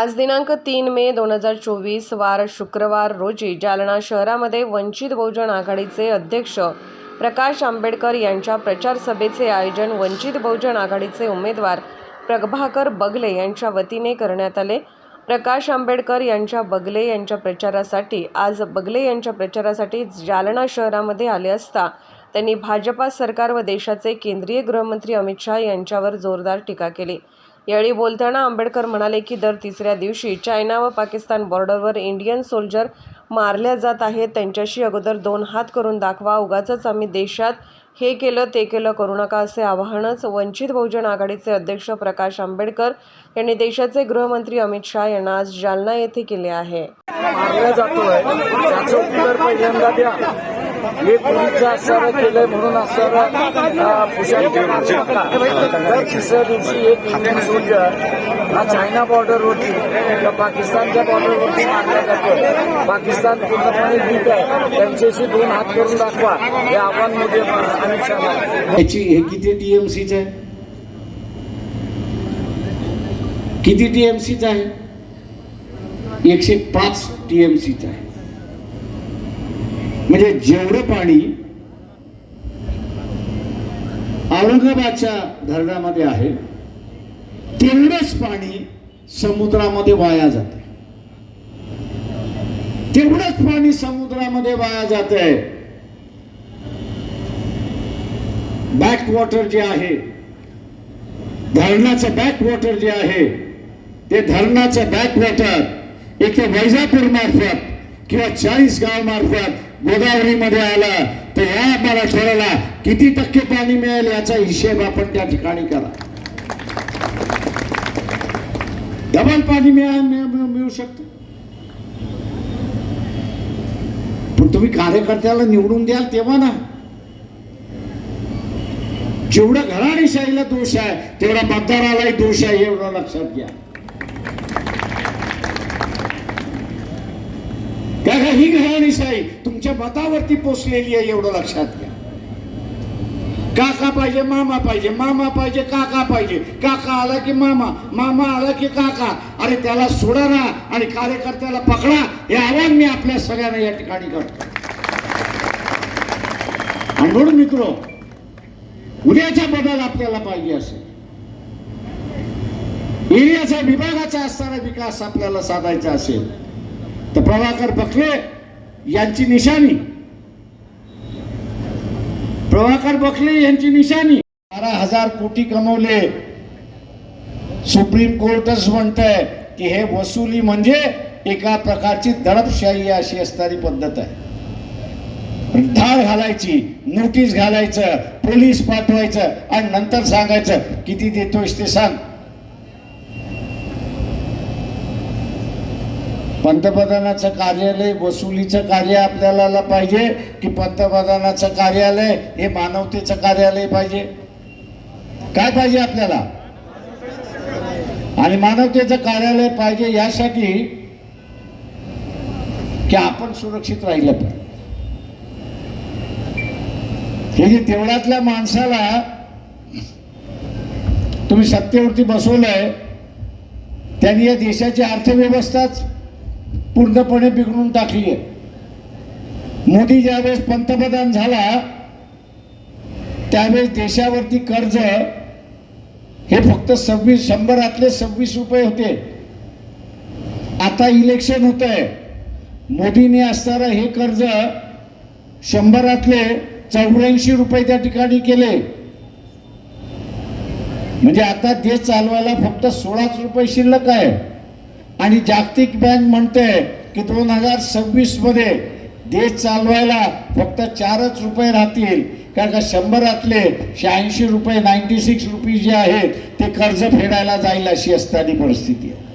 आज दिनांक तीन मे दोन हजार चोवीस वार शुक्रवार रोजी जालना शहरामध्ये वंचित बहुजन आघाडीचे अध्यक्ष प्रकाश आंबेडकर यांच्या प्रचार सभेचे आयोजन वंचित बहुजन आघाडीचे उमेदवार प्रभाकर बगले यांच्या वतीने करण्यात आले. प्रकाश आंबेडकर यांच्या बगले यांच्या प्रचारासाठी आज बगले यांच्या प्रचारासाठी जालना शहरामध्ये आले असता त्यांनी भाजपा सरकार व देशाचे केंद्रीय गृहमंत्री अमित शहा यांच्यावर जोरदार टीका केली. यावेळी बोलताना आंबेडकर म्हणाले की दर तिसऱ्या दिवशी चायना व पाकिस्तान बॉर्डरवर इंडियन सोल्जर मारल्या जात आहेत. त्यांच्याशी अगोदर दोन हात करून दाखवा उगाच आम्ही देशात हे केलं ते केलं करू नका असे आवाहनच वंचित बहुजन आघाडीचे अध्यक्ष प्रकाश आंबेडकर यांनी देशाचे गृहमंत्री अमित शहा यांना आज जालना येथे केले आहे. पहिल्यांदा द्या. हे पूर्वीचं असणारं केलंय म्हणून असणारा पुशांची नका तिसऱ्या दिवशी एक इंडियन सोल्जर हा चायना बॉर्डरवरती किंवा पाकिस्तानच्या बॉर्डरवरती मारला जातो पाकिस्तान पूर्णपणे वीक आहे. त्यांच्याशी दोन हात करून दाखवा. हे आव्हान मोदी अमित शहा हे किती टीएमसीच आहे? किती टीएमसीच आहे? एकशे पाच टीएमसीच आहे. म्हणजे जेवढं पाणी औरंगाबादच्या धरणामध्ये आहे तेवढंच पाणी समुद्रामध्ये वाया जाते. तेवढंच पाणी समुद्रामध्ये वाया जात. आहे बॅक वॉटर जे आहे धरणाचं बॅक वॉटर जे आहे ते धरणाचं बॅक वॉटर एक वैजापूर मार्फत किंवा चाळीस गाव मार्फत गोदावरीमध्ये आला तर या मराठवाड्याला किती टक्के पाणी मिळेल याचा हिशेब आपण त्या ठिकाणी करा. डबल पाणी मिळा मिळू शकतं. पण तुम्ही कार्यकर्त्याला निवडून द्याल तेव्हा ना. जेवढं घराणेशाहीला दोष आहे तेवढा मतदारालाही दोष आहे एवढं लक्षात घ्या. कारण ही घराणेशाही तुमच्या मतावरती पोचलेली आहे एवढं लक्षात घ्या. काका पाहिजे मामा पाहिजे मामा पाहिजे काका पाहिजे. काका आला की मामा मामा आला की काका. अरे त्याला सोडा ना आणि कार्यकर्त्याला पकडा. हे आव्हान मी आपल्या सगळ्यांना या ठिकाणी करतो. आणि म्हणून मित्र उद्याचा बदल आपल्याला पाहिजे असेल. एरियाचा विभागाचा असणारा विकास आपल्याला साधायचा असेल. तर प्रभाकर बखले यांची निशाणी. प्रभाकर बखले यांची निशाणी. बारा हजार कोटी कमवले. सुप्रीम कोर्टच म्हणतंय की हे वसुली म्हणजे एका प्रकारची दडपशाही अशी असणारी पद्धत आहे. धाड घालायची नोटीस घालायचं पोलीस पाठवायचं आणि नंतर सांगायचं किती देतोयस ते सांग. पंतप्रधानाचं कार्यालय वसुलीचं कार्य आपल्याला पाहिजे की पंतप्रधानाचं कार्यालय हे मानवतेचं कार्यालय पाहिजे? काय पाहिजे आपल्याला? आणि मानवतेचं कार्यालय पाहिजे यासाठी की आपण सुरक्षित राहिलं पाहिजे. हे तेवढ्यातल्या माणसाला तुम्ही सत्तेवरती बसवलंय त्यांनी या देशाची अर्थव्यवस्थाच पूर्णपणे बिघडून टाकली आहे मोदी ज्यावेळेस पंतप्रधान झाला त्यावेळेस देशावरती कर्ज हे फक्त सव्वीस शंभरातले सव्वीस रुपये होते. आता इलेक्शन होत आहे मोदीने असणारं हे कर्ज शंभरातले चौऱ्याऐंशी रुपये त्या ठिकाणी केले. म्हणजे आता देश चालवायला फक्त सोळाच रुपये शिल्लक आहे. आणि जागतिक बँक म्हणते की दोन हजार सव्वीसमध्ये देश चालवायला फक्त चारच रुपये राहतील. कारण का शंभरातले शहाऐंशी रुपये नाईन्टी सिक्स रुपये जे आहेत ते कर्ज फेडायला जाईल अशी असताना परिस्थिती आहे.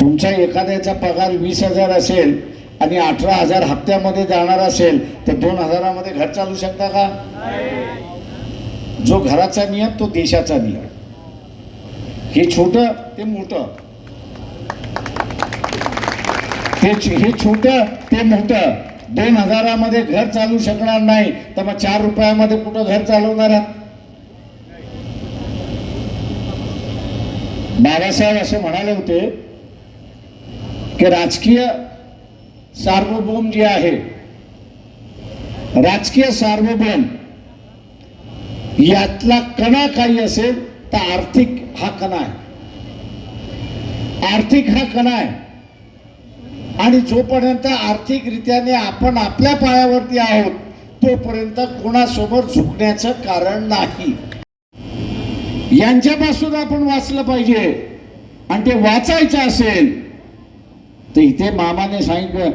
तुमचा एखाद्याचा पगार वीस हजार असेल आणि अठरा हजार हप्त्यामध्ये जाणार असेल तर दोन हजारामध्ये घर चालू शकता का? जो घराचा नियम तो देशाचा नियम. हे छोट ते मोठं. हे हे छोट ते मोठं. दोन हजारामध्ये घर चालू शकणार नाही. तर मग चार रुपयामध्ये कुठं घर चालवणार आहात? बाबासाहेब असे म्हणाले होते की राजकीय सार्वभौम जे आहे राजकीय सार्वभौम यातला कणा काही असेल तर आर्थिक हा कणा आहे. आर्थिक हा कणा आहे. आणि जोपर्यंत आर्थिकरित्याने आपण आपल्या पायावरती आहोत तोपर्यंत कोणासोबत झुकण्याचं कारण नाही. यांच्यापासून आपण वाचलं पाहिजे. आणि ते वाचायचं असेल. तर इथे मामाने सांगितलं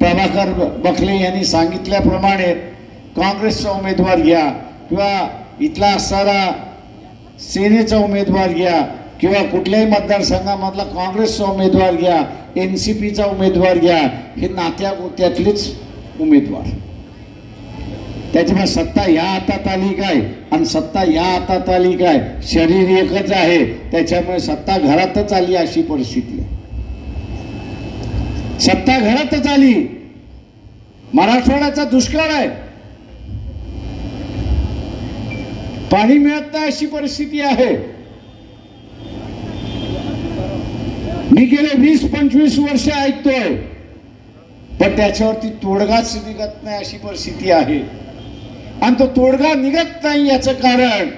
प्रभाकर बखले यांनी सांगितल्याप्रमाणे काँग्रेसचा उमेदवार घ्या किंवा इथला असणारा सेनेचा उमेदवार घ्या. किंवा कुठल्याही मतदारसंघामधला काँग्रेसचा उमेदवार घ्या एन सी पीचा उमेदवार घ्या हे नात्या गोत्यातलेच उमेदवार. त्याच्यामुळे सत्ता या हातात आली काय? आणि सत्ता या हातात आली काय? शरीर एकच आहे. त्याच्यामुळे सत्ता घरातच आली अशी परिस्थिती आहे. सत्ता घरातच आली. मराठवाड्याचा दुष्काळ आहे. पाणी मिळत नाही अशी परिस्थिती आहे. मी गेले वीस पंचवीस वर्ष ऐकतोय. पण त्याच्यावरती तोडगाच निघत नाही अशी परिस्थिती आहे. आणि तो तोडगा निघत नाही याचं कारण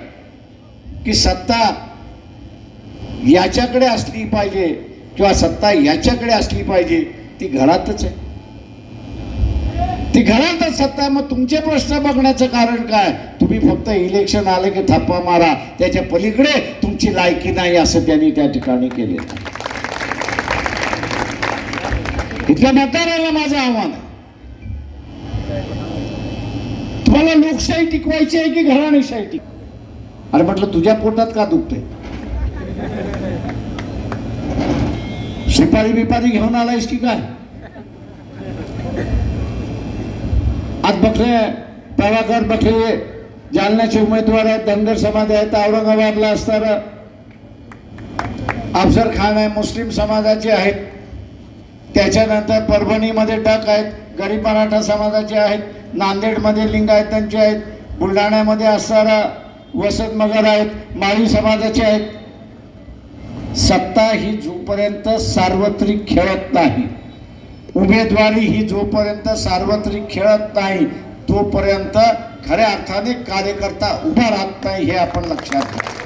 की सत्ता याच्याकडे असली पाहिजे किंवा सत्ता याच्याकडे असली पाहिजे ती घरातच आहे. ती घरातच सत्ता मग तुमचे प्रश्न बघण्याचं कारण काय? तुम्ही फक्त इलेक्शन आले की थप्पा मारा. त्याच्या पलीकडे तुमची लायकी नाही असं त्यांनी त्या ठिकाणी केले इथल्या मतदाराला माझं आव्हान आहे. तुम्हाला लोकशाही टिकवायची आहे की घराणेशाही टिक अरे म्हटलं तुझ्या पोटात का दुखते शिपारी बिपारी घेऊन आलायस की काय? आज बखले प्रभाकर बखले जालन्याचे उमेदवार आहेत धनगर समाज आहेत औरंगाबादला असणार अफजर खान आहे मुस्लिम समाजाचे आहेत. त्याच्यानंतर परभणीमध्ये टक आहेत गरीब मराठा समाजाचे आहेत नांदेडमध्ये लिंगायतांचे आहेत बुलढाण्यामध्ये असणारा वसत मगर आहेत माळी समाजाचे आहेत. सत्ता ही जोपर्यंत सार्वत्रिक खेळत नाही उमेदवारी ही जोपर्यंत सार्वत्रिक खेळत नाही तोपर्यंत खऱ्या अर्थाने कार्यकर्ता उभा राहत नाही हे आपण लक्षात घ्या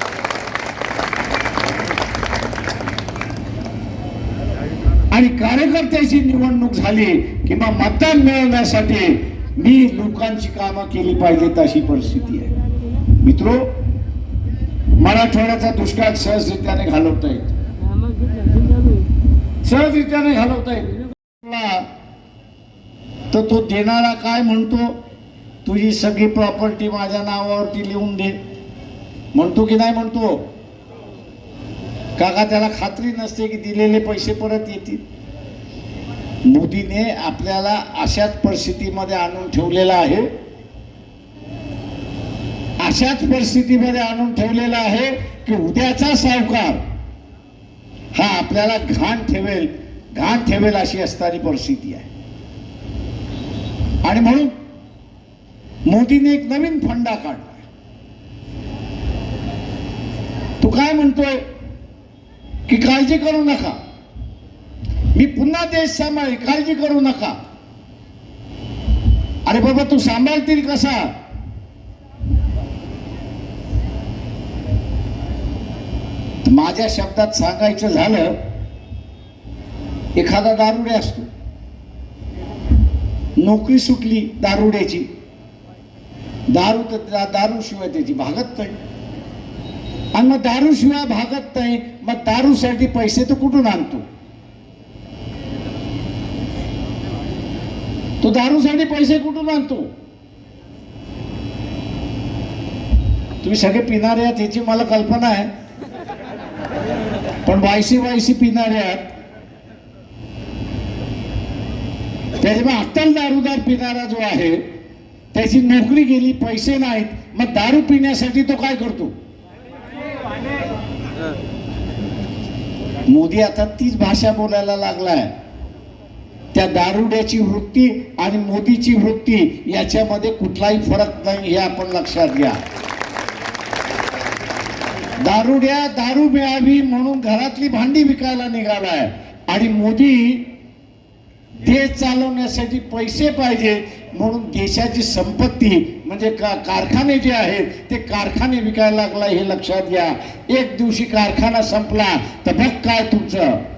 आणि कार्यकर्त्याची निवडणूक झाली किंवा मतदान मिळवण्यासाठी मी लोकांची कामं केली पाहिजेत अशी परिस्थिती आहे. मित्रो मराठवाड्याचा दुष्काळ सहजरित्याने घालवता येत सहजरित्याने घालवता येत तर तो देणारा काय म्हणतो? तुझी सगळी प्रॉपर्टी माझ्या नावावरती लिहून दे. म्हणतो की नाही म्हणतो? काका त्याला खात्री नसते की दिलेले पैसे परत येतील. मोदीने आपल्याला अशाच परिस्थितीमध्ये आणून ठेवलेला आहे. अशाच परिस्थितीमध्ये आणून ठेवलेला आहे की उद्याचा सावकार हा आपल्याला घाण ठेवेल घाण ठेवेल अशी असणारी परिस्थिती आहे. आणि म्हणून मोदीने एक नवीन फंडा काढला तू काय म्हणतोय? की काळजी करू नका. मी पुन्हा देश सांभाळेल काळजी करू नका. अरे बाबा तू सांभाळतील कसा? माझ्या शब्दात सांगायचं झालं एखादा दारुडे असतो. नोकरी सुटली दारुड्याची. दारू तर दारू शिवाय त्याची भागत नाही. आणि मग दारूशिवाय भागत नाही. मग दारूसाठी पैसे तो कुठून आणतो? तो दारूसाठी पैसे कुठून आणतो? तुम्ही सगळे पिणारे आहात याची मला कल्पना आहे. पण वायसी वायसी पिणारे आहात. त्याच्यामुळे अत्तल दारूदार पिणारा जो आहे त्याची नोकरी गेली पैसे नाहीत. मग दारू पिण्यासाठी तो काय करतो? मोदी आता तीच भाषा बोलायला लागलाय. त्या दारुड्याची वृत्ती आणि मोदीची वृत्ती याच्यामध्ये कुठलाही फरक नाही हे आपण लक्षात घ्या. दारुड्या दारू मिळावी म्हणून घरातली भांडी विकायला निघालाय. आणि मोदी देश चालवण्यासाठी पैसे पाहिजे म्हणून देशाची संपत्ती म्हणजे का कारखाने जे आहेत ते कारखाने विकायला लागला हे लक्षात घ्या. एक दिवशी कारखाना संपला तर मग काय तुमचं?